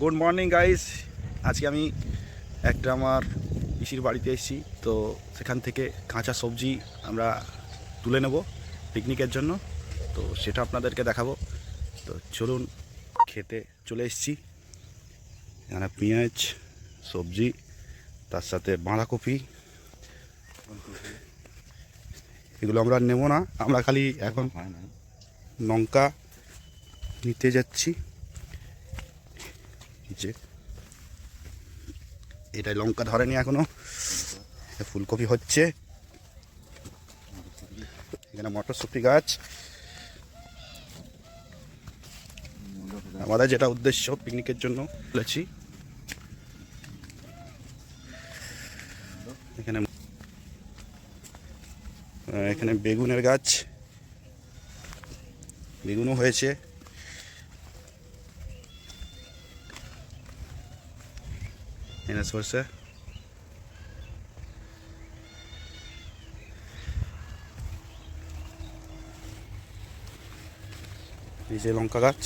Good morning guys আজকে আমি একটা আমার পিসির বাড়িতে এসেছি। তো সেখান থেকে কাঁচা সবজি আমরা তুলে নেব পিকনিকের জন্য। তো সেটা আপনাদেরকে দেখাবো। তো চলুন খেতে চলে এসেছি। এখানে পেঁয়াজ সবজি তার সাথে বাঁধাকপি। এগুলো আমরা নেব না। আমরা খালি এখন লঙ্কা নিতে যাচ্ছি। যে এটা লঙ্কা ধরেনি এখনও। ফুলকপি হচ্ছে। এখানে মটরশুটি গাছ। আমাদের যেটা উদ্দেশ্য পিকনিকের জন্য বলেছি এখানে এখানে বেগুনের গাছ। বেগুনও হয়েছে। এনে সরষে এই যে লঙ্কা গাছ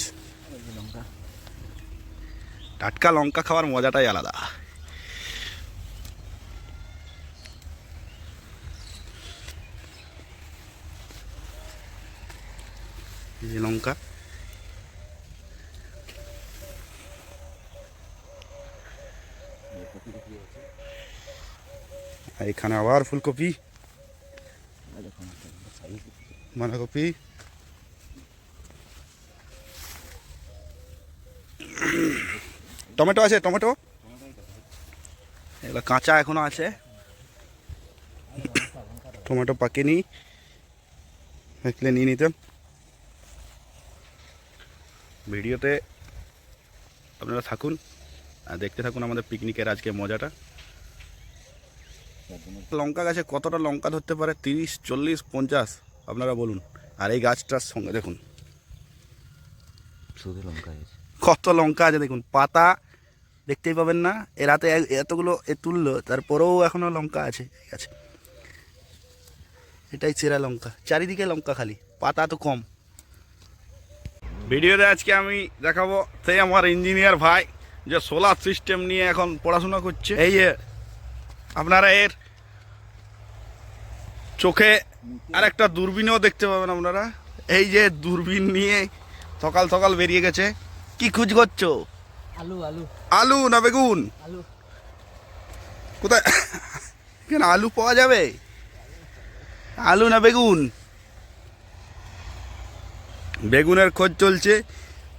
টাটকা লঙ্কা খাওয়ার মজাটাই আলাদা এই যে লঙ্কা এখানে আবার ফুলকপি। বাঁধাকপি। টমেটো আছে, টমেটো? এগুলো কাঁচা এখনও আছে। টমেটো পাকেনি। দেখলে নিয়ে নিতাম। ভিডিওতে আপনারা থাকুন। দেখতে থাকুন আমাদের পিকনিকের আজকে মজাটা। লঙ্কা গাছে কতটা লঙ্কা ধরতে পারে? তিরিশ চল্লিশ পঞ্চাশ আপনারা বলুন। আর এই গাছটার সঙ্গে দেখুন। শুধু লঙ্কা কত লঙ্কা আছে দেখুন। পাতা দেখতেই পাবেন না। এ রাতে এতগুলো এ তুললো তারপরেও এখনও লঙ্কা আছে ঠিক আছে। এটাই চেরা লঙ্কা। চারিদিকে লঙ্কা খালি। পাতা তো কম। ভিডিওতে আজকে আমি দেখাবো সেই আমার ইঞ্জিনিয়ার ভাই। যে সোলার সিস্টেম নিয়ে এখন পড়াশোনা করছে। এই যে আপনারা এর চোখে আর একটা দূরবীনও দেখতে পাবেন আপনারা। এই যে দূরবীন নিয়ে সকাল সকাল বেরিয়ে গেছে। কি খুঁজ করছ? আলু আলু। আলু না বেগুন? আলু। কোথায়? কেন আলু পাওয়া যাবে? আলু না বেগুন? বেগুনের খোঁজ চলছে।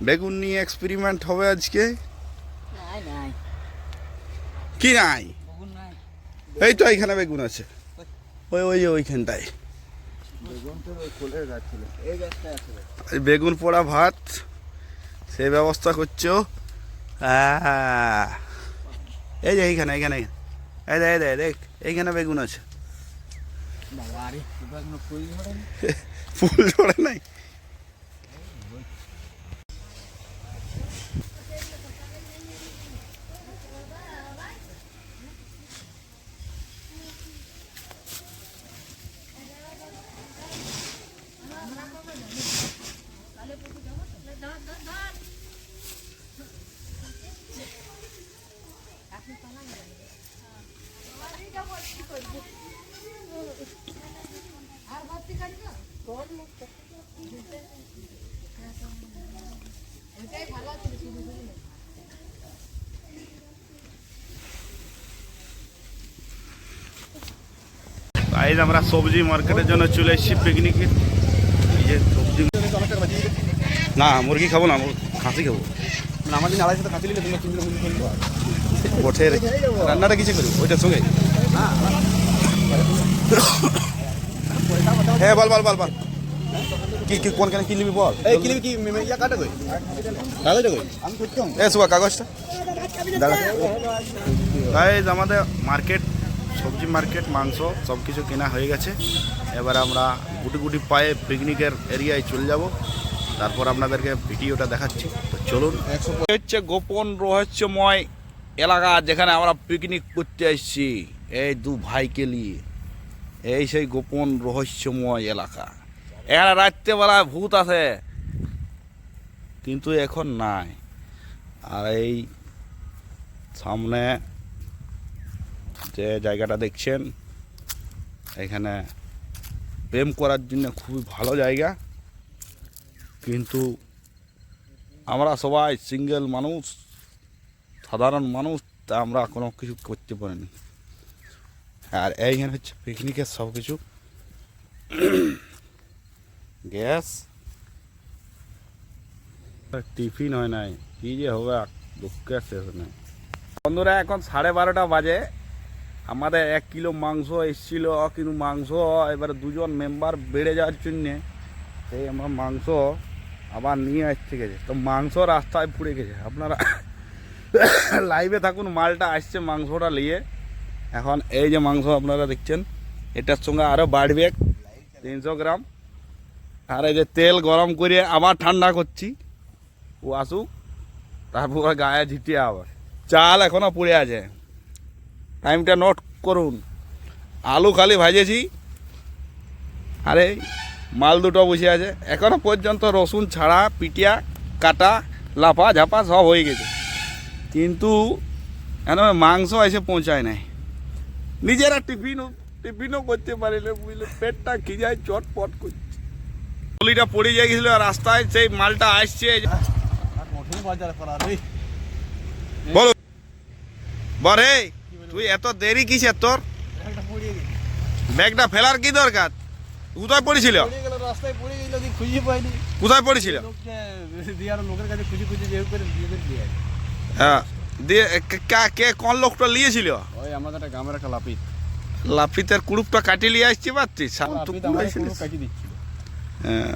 বেগুন নিয়ে এক্সপেরিমেন্ট হবে আজকে। কি নাই? এই তো এইখানে বেগুন আছে। ওই। ওই যে ওইখানটায়। বেগুন পোড়া ভাত সে ব্যবস্থা করছ। এই যে এইখানে এইখানে এই দে এই দে দেখ এইখানে বেগুন আছে। ফুল ধরে নাই? গাইজ আমরা সবজি মার্কেটের জন্য চলে এসেছি পিকনিকে এই যে সবজি না মুরগি খাব না খাসি খাব। আড়াইশো নিলে তোমরা রান্নাটা কিছু করব? ওইটার সঙ্গে? হ্যাঁ বল বল বল বল। কি কি কোনখানে কি নিবি বল? এই কি? ইয়া কাটা কই? কাগজটা কই? আমি করতাম এ সুবা কাগজটা। দাঁড়া। গাইজ আমাদের মার্কেট সবজি মার্কেট মাংস সব কিছু কেনা হয়ে গেছে। এবার আমরা গুটি গুটি পায়ে পিকনিকের এরিয়ায় চলে যাব। তারপর আপনাদেরকে ভিডিওটা দেখাচ্ছি। তো চলুন। হচ্ছে গোপন রহস্যময় এলাকা যেখানে আমরা পিকনিক করতে এসেছি। এই দু ভাইকে নিয়ে। এই সেই গোপন রহস্যময় এলাকা। এখানে রাত্রেবেলায় ভূত আছে। কিন্তু এখন নাই। আর এই সামনে যে জায়গাটা দেখছেন, এখানে প্রেম করার জন্য খুবই ভালো জায়গা। কিন্তু আমরা সবাই সিঙ্গেল মানুষ, সাধারণ মানুষ, তা আমরা কোনো কিছু করতে পারিনি। আর এইখানে হচ্ছে পিকনিকের সব কিছু গ্যাস? টিফিন হয় নাই। কি যে হবে দুঃখের শেষ নেই। বন্ধুরা এখন সাড়ে বারোটা বাজে। আমাদের এক কিলো মাংস এসেছিল কিন্তু মাংস এবারে দুজন মেম্বার বেড়ে যাওয়ার জন্যে সেই আমরা মাংস আবার নিয়ে আসতে গেছে। তো মাংস রাস্তায় পুড়ে গেছে। আপনারা লাইভে থাকুন মালটা আসছে মাংসটা নিয়ে। এখন এই যে মাংস আপনারা দেখছেন এটার সঙ্গে আরও বাড়বে তিনশো গ্রাম। আর এই যে তেল গরম করে আবার ঠান্ডা করছি। ও আসুক, তারপর গায়ে ঝিটিয়ে আবার। চাল এখনও পড়ে আছে। টাইমটা নোট করুন। আলু খালি ভাজেছি। আরে, মাল দুটো বসে আছে। এখনও পর্যন্ত রসুন ছাড়া, পিটিয়া, কাটা, লাফা, ঝাপা সব হয়ে গেছে। কিন্তু এখন মাংস এসে পৌঁছায় নাই। নিজেরা টিফিনও টিফিনও করতে পারিলে বুঝলে, পেটটা খিজায় চটপট করছে। গলিটা পড়ে গেছিল রাস্তায় সেই মালটা আসছে। বলো। বরে তুই এত দেরি তোর? ব্যাগটা ফেলার কি দরকার? কোথায় পড়েছিল? কোথায় পড়েছিল। হ্যাঁ দিয়ে কে- কে- কে কোন লোকটা নিয়েছিল? ওই আমাদের একটা গ্রামের একটা লাপিত লাফিতের কুড়ুপটা কাটিয়ে নিয়ে আসছি পারছিস কাটি হ্যাঁ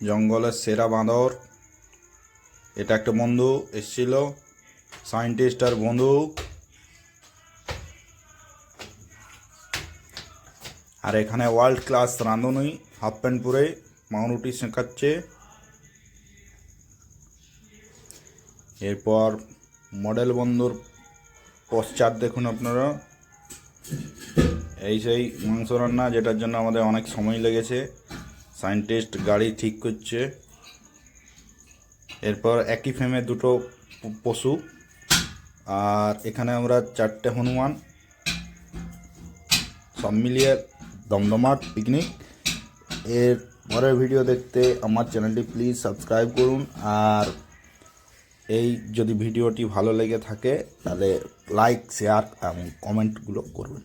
জঙ্গলের সেরা বাঁদর। এটা একটা বন্ধু এসেছিল। সায়েন্টিস্ট আর বন্ধু। আর এখানে ওয়ার্ল্ড ক্লাস রাঁধুনি হাফ প্যান্ট পরে মাউরুটি শেখাচ্ছে। এরপর মডেল বন্ধুর পশ্চাৎ দেখুন আপনারা। এই সেই মাংস রান্না, যেটার জন্য আমাদের অনেক সময় লেগেছে। সায়েন্টিস্ট গাড়ি ঠিক করছে। এরপর একই ফ্রেমে দুটো পশু। আর এখানে আমরা চারটে হনুমান। সব মিলিয়ে দমদমাট পিকনিক এর পরের ভিডিও দেখতে আমার চ্যানেলটি প্লিজ সাবস্ক্রাইব করুন। আর এই যদি ভিডিওটি ভালো লেগে থাকে, তাহলে লাইক শেয়ার এবং কমেন্টগুলো করবেন।